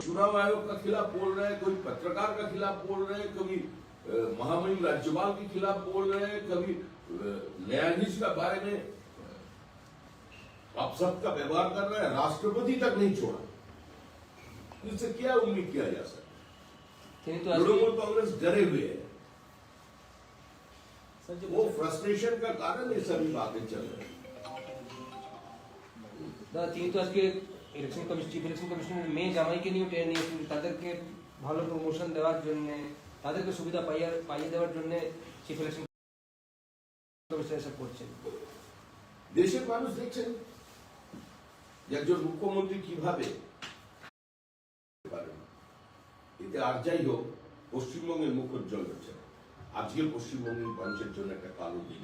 चुनाव आयोग का खिलाफ बोल रहे हैं कोई पत्रकार का खिलाफ बोल रहे हैं कभी महामहिम राज्यपाल के खिलाफ बोल रहे हैं कभी न्यायाधीश का बारे में आप सबका व्यवहार कर रहे हैं राष्ट्रपति तक नहीं छोड़ा। इससे क्या उम्मीद किया जा सकता तृणमूल कांग्रेस डरे हुए है। वो फ्रस्ट्रेशन का कारण ये सभी बातें चल रही है। तीन तो आज ইলেকশন কমিশন ইলেকশন কমিশনের মেয়ে জামাইকে নিয়ে টেনে নিয়েছেন তাদেরকে ভালো প্রমোশন দেওয়ার জন্য, তাদেরকে সুবিধা পাইয়ে পাইয়ে দেওয়ার জন্য চিফ ইলেকশন কমিশন এসব করছেন। দেশের মানুষ দেখছেন একজন মুখ্যমন্ত্রী কীভাবে এতে আর যাই হোক, পশ্চিমবঙ্গের মুখ উজ্জ্বল হচ্ছে। আজকে পশ্চিমবঙ্গের মানুষের জন্য একটা কালো দিন।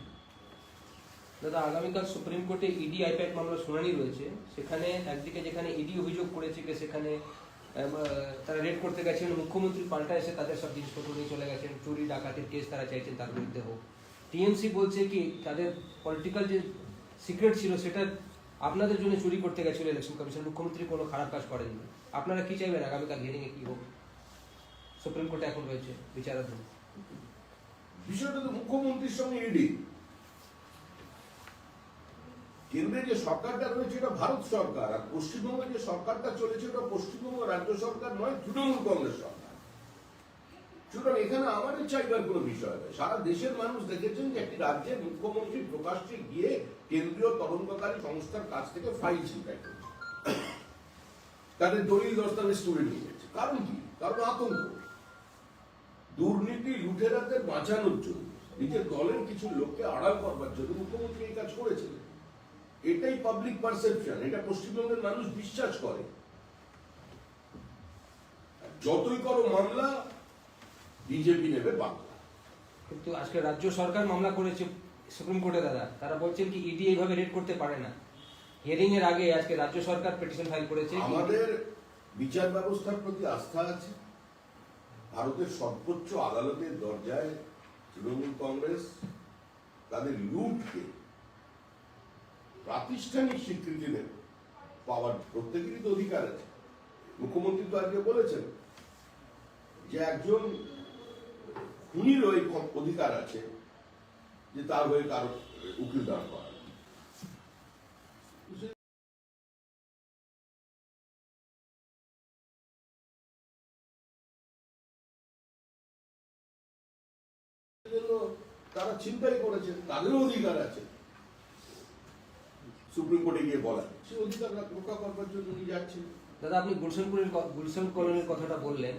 দাদা, আগামীকাল সুপ্রিম কোর্টে ইডি আইপ্যাড মামলার শুনানি রয়েছে। সেখানে একদিকে যেখানে ইডি অভিযোগ করেছে যে সেখানে তারা রেড করতে গেছেন, মুখ্যমন্ত্রী পাল্টা এসে তাদের সব জিনিসপত্র নিয়ে চলে গেছেন, চুরি, ডাকাতির কেস তারা চাইছেন তার বিরুদ্ধে হোক। টিএমসি বলছে কি, তাদের পলিটিক্যাল যে সিক্রেট ছিল সেটা আপনাদের জন্য চুরি করতে গেছিল ইলেকশন কমিশন মুখ্যমন্ত্রী কোনো খারাপ কাজ করেননি। আপনারা কি চাইবেন আগামীকাল হিয়ারিং এ কি হোক? সুপ্রিম কোর্টে এখন রয়েছে বিচারাধীন। বিষয়টা তো মুখ্যমন্ত্রীর সঙ্গে ইডি। কেন্দ্রে যে সরকারটা রয়েছে এটা ভারত সরকার, আর পশ্চিমবঙ্গে যে সরকারটা চলেছে ওটা পশ্চিমবঙ্গ রাজ্য সরকার নয়, তৃণমূল কংগ্রেস সরকার। সুতরাং এখানে আমাদের চাইবার কোনো বিষয় নয় সারা দেশের মানুষ দেখেছেন যে একটি রাজ্যের মুখ্যমন্ত্রী প্রকাশ্যে গিয়ে কেন্দ্রীয় তদন্তকারী সংস্থার কাছ থেকে ফাইল ছিনতাই করেছে। তাদের দলিল দস্তাবেজ তুলে নিয়ে গেছে। কারণ কি? কারণ আতঙ্ক। দুর্নীতি লুটেরাদের বাঁচানোর জন্য, নিজের দলের কিছু লোককে আড়াল করবার জন্য মুখ্যমন্ত্রী এই কাজ করেছিলেন। এটাই পাবলিক পারসেপশন এটা পশ্চিমবঙ্গের মানুষ বিশ্বাস করে। যতই করো মামলা বিজেপি নেবে বাংলা। কিন্তু আজকে রাজ্য সরকার মামলা করেছে সুপ্রিম কোর্টে দাদা। তারা বলছেন কি ইডি এইভাবে রেড করতে পারে না। হিয়ারিং এর আগে আজকে রাজ্য সরকার পিটিশন ফাইল করেছে আমাদের বিচার ব্যবস্থার প্রতি আস্থা আছে। ভারতের সর্বোচ্চ আদালতের দরজায় তৃণমূল কংগ্রেস তাদের লুটকে প্রাতিষ্ঠানিক স্বীকৃতি দেবে। পাওয়ার প্রত্যেকেরই তো অধিকার আছে। মুখ্যমন্ত্রী তো আজকে বলেছেন যে একজন খুনির ওই অধিকার আছে যে তার হয়ে কারও উকিল দাঁড় করা তারা চিন্তাই করেছেন, তাদেরও অধিকার আছে। সুপ্রিম কোর্টে গিয়ে বলা সে অধিকার রক্ষা করবার জন্য উনি যাচ্ছেন। দাদা আপনি গুলশান কলোনির ক- গুলশান কলোনির কথাটা বললেন।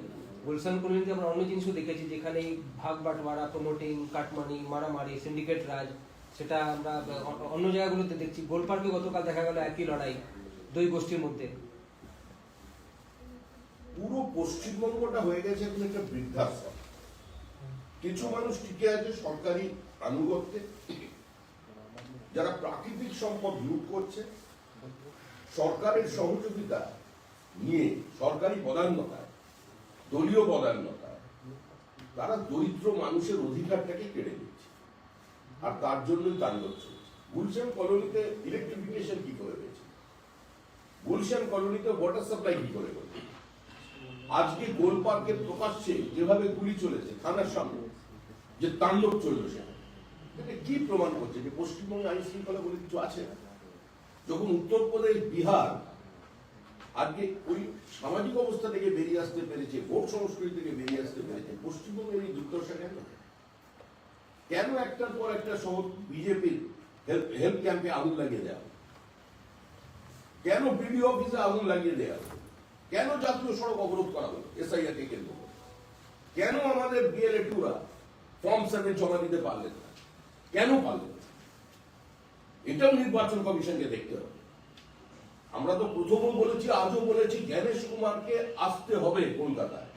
গুলশান কলোনিতে আমরা অন্য জিনিসও দেখেছি যেখানে ভাগ বাটোয়ারা প্রমোটিং কাটমানি মারামারি সিন্ডিকেট রাজ সেটা আমরা অন্য জায়গাগুলোতে দেখছি। গোল পার্কে গতকাল দেখা গেল একই লড়াই দুই গোষ্ঠীর মধ্যে। পুরো পশ্চিমবঙ্গটা হয়ে গেছে এখন একটা বৃদ্ধাশ্রম। কিছু মানুষ টিকে আছে সরকারি আনুগত্যে যারা প্রাকৃতিক সম্পদ লুট করছে, সরকারের সহযোগিতা নিয়ে, সরকারি পদান্নতায় দলীয় পদান্নতায় তারা দরিদ্র মানুষের অধিকারটাকে কেড়ে নিচ্ছে। আর তার জন্যই তাণ্ডব চলছে। গুলশান কলোনিতে ইলেকট্রিফিকেশন কি করে হয়েছে? গুলশান কলোনিতে ওয়াটার সাপ্লাই কি করে হয়েছে আজকে গোল পার্কের প্রকাশ্যে যেভাবে গুলি চলেছে, থানার সামনে, যে তাণ্ডব চলল সেখানে। এটা কি প্রমাণ করছে? যে পশ্চিমবঙ্গে আইন শৃঙ্খলা বলে কিছু আছে? যখন উত্তরপ্রদেশ, বিহার, আজকে ওই সামাজিক অবস্থা থেকে বেরিয়ে আসতে পেরেছে, ভোট সংস্কৃতি থেকে বেরিয়ে আসতে পেরেছে, পশ্চিমবঙ্গের এই দুর্দশা কেন? কেন একটার পর একটা শহর বিজেপির হেল্প ক্যাম্পে আগুন লাগিয়ে দেওয়া কেন বিডিও অফিসে আগুন লাগিয়ে দেওয়া? কেন জাতীয় সড়ক অবরোধ করা হলো? এসআইআর কেন্দ্র কেন আমাদের বিএলএ টুরা ফর্ম সেভেন জমা দিতে পারলেন না? কেন পারলেন এটাও নির্বাচন কমিশনকে দেখতে হবে। আমরা তো প্রথমও বলেছি, আজও বলেছি, জ্ঞানেশ কুমারকে আসতে হবে কলকাতায়।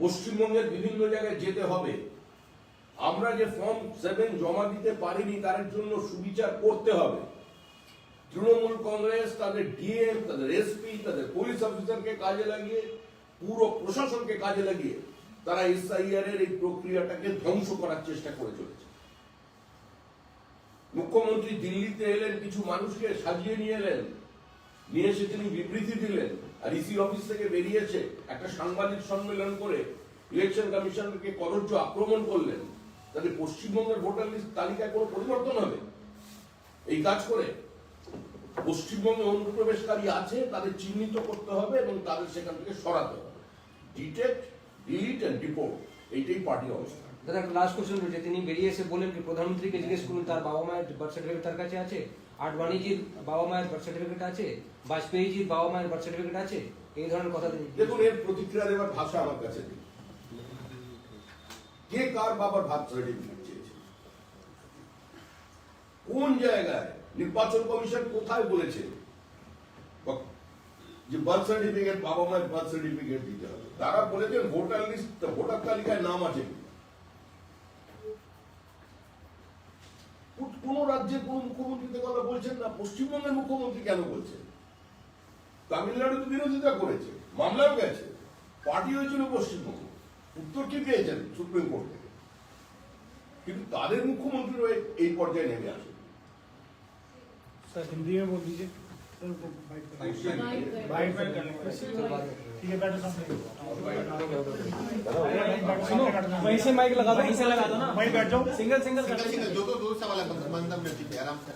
পশ্চিমবঙ্গের বিভিন্ন জায়গায় যেতে হবে। আমরা যে ফর্ম সেভেন জমা দিতে পারিনি, তার জন্য সুবিচার করতে হবে। তৃণমূল কংগ্রেস, তাদের ডিএম তাদের এসপি তাদের পুলিশ অফিসারকে কাজে লাগিয়ে, পুরো প্রশাসনকে কাজে লাগিয়ে, তারা এসআইআর এর এই প্রক্রিয়াটাকে ধ্বংস করার চেষ্টা করে চলেছে। মুখ্যমন্ত্রী দিল্লিতে এলেন, কিছু মানুষকে সাজিয়ে নিয়ে এলেন। নিয়ে এসে তিনি বিবৃতি দিলেন। আর ইসি অফিস থেকে বেরিয়েছে একটা সাংবাদিক সম্মেলন করে ইলেকশন কমিশনকে কদর্য আক্রমণ করলেন। তাহলে পশ্চিমবঙ্গের ভোটার লিস্ট তালিকায় কোনো পরিবর্তন হবে? এই কাজ করে পশ্চিমবঙ্গে অনুপ্রবেশকারী আছে, তাদের চিহ্নিত করতে হবে এবং তাদের সেখান থেকে সরাতে হবে। ডিটেক্ট ডিলিট এন্ড ডিপোর্ট এইটাই পার্টির অবস্থা। দাদা, একটা লাস্ট কোশ্চেন রয়েছে। তিনি বেরিয়ে এসে বলেন কি, প্রধানমন্ত্রীকে জিজ্ঞেস করুন, তার বাবা মায়ের বার্থ সার্টিফিকেট তার কাছে আছে? আডবাণীজির বাবা মায়ের বার্থ সার্টিফিকেট আছে? বাজপেয়ীজির বাবা মায়ের বার্থ সার্টিফিকেট আছে? এই ধরনের কথা তিনি দেখুন, এর প্রতিক্রিয়া দেওয়ার ভাষা আমার কাছে কে কার বাবার ভাত সার্টিফিকেট চেয়েছে? কোন জায়গায়? নির্বাচন কমিশন কোথায় বলেছে? যে বার্থ সার্টিফিকেট বাবা মায়ের বার্থ সার্টিফিকেট দিতে হবে। তারা বলেছেন ভোটার লিস্ট ভোটার তালিকায় নাম আছে। কিনা। কো- কোন রাজ্যের কোন মুখ্যমন্ত্রীতে কথা বলছেন না পশ্চিমবঙ্গের মুখ্যমন্ত্রী কেন বলছেন তামিলনাড়ুতে বিরোধিতা করেছে মামলাও গেছে পার্টি হয়েছিল পশ্চিমবঙ্গ উত্তর কি পেয়েছেন সুপ্রিম কোর্ট থেকে কিন্তু তাদের মুখ্যমন্ত্রী রয়ে এই পর্যায়ে নেমে আসে सर हिंदी में बोल दीजिए सुनो वहीं से माइक लगा दो वहीं से लगा दो ना। वहीं बैठ जाओ। Single single single. जो तो दूर सवाल है मंदम में ठीक है आराम से